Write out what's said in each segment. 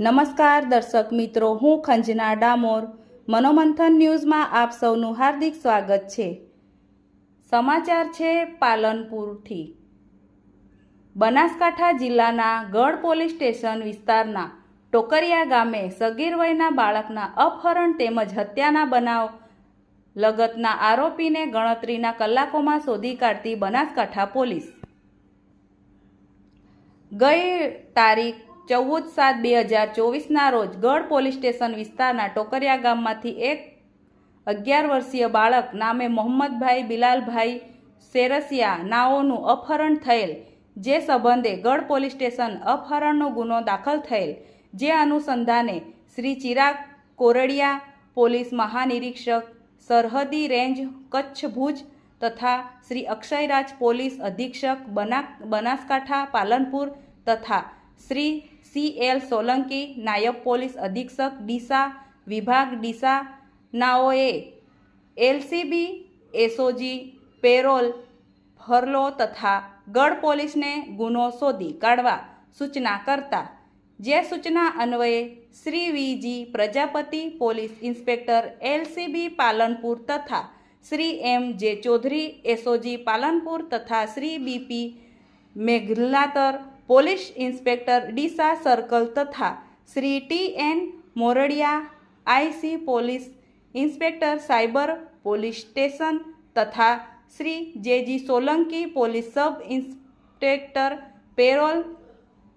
નમસ્કાર દર્શક મિત્રો, હું ખંજના ડામોર. મનોમંથન ન્યૂઝમાં આપ સૌનું હાર્દિક સ્વાગત છે. સમાચાર છે પાલનપુરથી. બનાસકાંઠા જિલ્લાના ગઢ પોલીસ સ્ટેશન વિસ્તારના ટોકરિયા ગામે સગીર વયના બાળકના અપહરણ તેમજ હત્યાના બનાવ લગતના આરોપીને ગણતરીના કલાકોમાં શોધી કાઢતી બનાસકાંઠા પોલીસ. ગઈ તારીખ ચૌદ સાત બે હજાર ચોવીસના રોજ ગઢ પોલીસ સ્ટેશન વિસ્તારના ટોકરિયા ગામમાંથી એક અગિયાર વર્ષીય બાળક નામે મોહમ્મદભાઈ બિલાલભાઈ સેરસિયા નાઓનું અપહરણ થયેલ, જે સંબંધે ગઢ પોલીસ સ્ટેશન અપહરણનો ગુનો દાખલ થયેલ, જે અનુસંધાને શ્રી ચિરાગ કોરડિયા, પોલીસ મહાનિરીક્ષક સરહદી રેન્જ, કચ્છ ભુજ તથા શ્રી અક્ષયરાજ પોલીસ અધિક્ષક, બના, બનાસકાંઠા, પાલનપુર તથા શ્રી સી એલ સોલંકી, નાયબ પોલીસ અધિક્ષક ડીસા, વિભાગ ડીસાનાઓએ એલસીબી, એસઓજી, પેરોલ ફરલો તથા ગઢ પોલીસને ગુનો શોધી કાઢવા સૂચના કરતા. જે સૂચના અન્વયે Shri V G Prajapati, police inspector LCB Palanpur તથા Shri M J Chaudhary, SOG Palanpur તથા Shri B P Meghlatar police inspector Deesa circle તથા Shri T N Moradiya I C police inspector cyber police station તથા Shri J G Solanki police sub inspector parole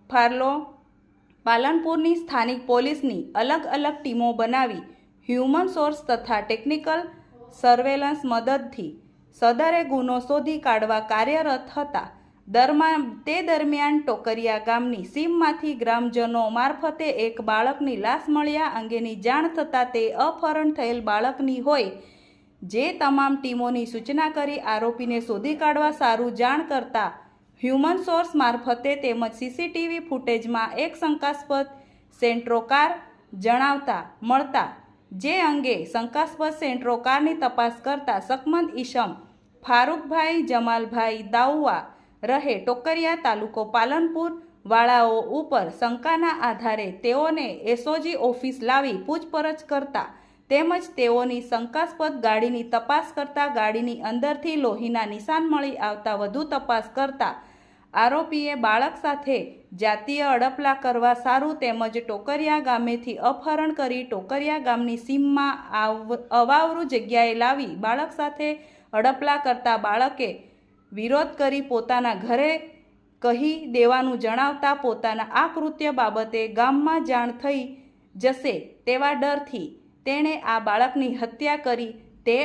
furlough પાલનપુરની સ્થાનિક પોલીસની અલગ અલગ ટીમો બનાવી human source તથા ટેકનિકલ સર્વેલન્સ મદદથી સદરે ગુનો શોધી કાઢવા કાર્યરત હતા. દરમિયાન તે દરમિયાન ટોકરિયા ગામની સીમમાંથી ગ્રામજનો મારફતે એક બાળકની લાશ મળ્યા અંગેની જાણ થતાં તે અપહરણ થયેલ બાળકની હોય જે તમામ ટીમોની સૂચના કરી આરોપીને શોધી કાઢવા સારું જાણ કરતા હ્યુમન સોર્સ મારફતે તેમજ સીસીટીવી ફૂટેજમાં એક શંકાસ્પદ સેન્ટ્રો કાર જણાવતા મળતા, જે અંગે શંકાસ્પદ સેન્ટ્રો કારની તપાસ કરતા સકમંદ ઈશમ, ફારૂકભાઈ જમાલભાઈ દાઉવા રહે. ટોકરિયા તાલુકો પાલનપુર. વાળાઓ ઉપર શંકાના આધારે તેઓને એસઓજી ઓફિસ લાવી પૂછપરછ કરતા તેમજ તેઓની શંકાસ્પદ ગાડીની તપાસ કરતા ગાડીની અંદરથી લોહીના નિશાન મળી આવતા વધુ તપાસ કરતા આરોપીએ બાળક સાથે જાતીય અડપલા કરવા સારું તેમજ ટોકરિયા ગામેથી અપહરણ કરી ટોકરિયા ગામની સીમમાં આવ, અવાવરું જગ્યાએ લાવી બાળક સાથે અડપલા કરતા બાળકે વિરોધ કરી પોતાના ઘરે કહી દેવાનું જણાવતા પોતાના આ કૃત્ય બાબતે ગામમાં જાણ થઈ જશે તેવા ડરથી તેણે આ બાળકની હત્યા કરી તે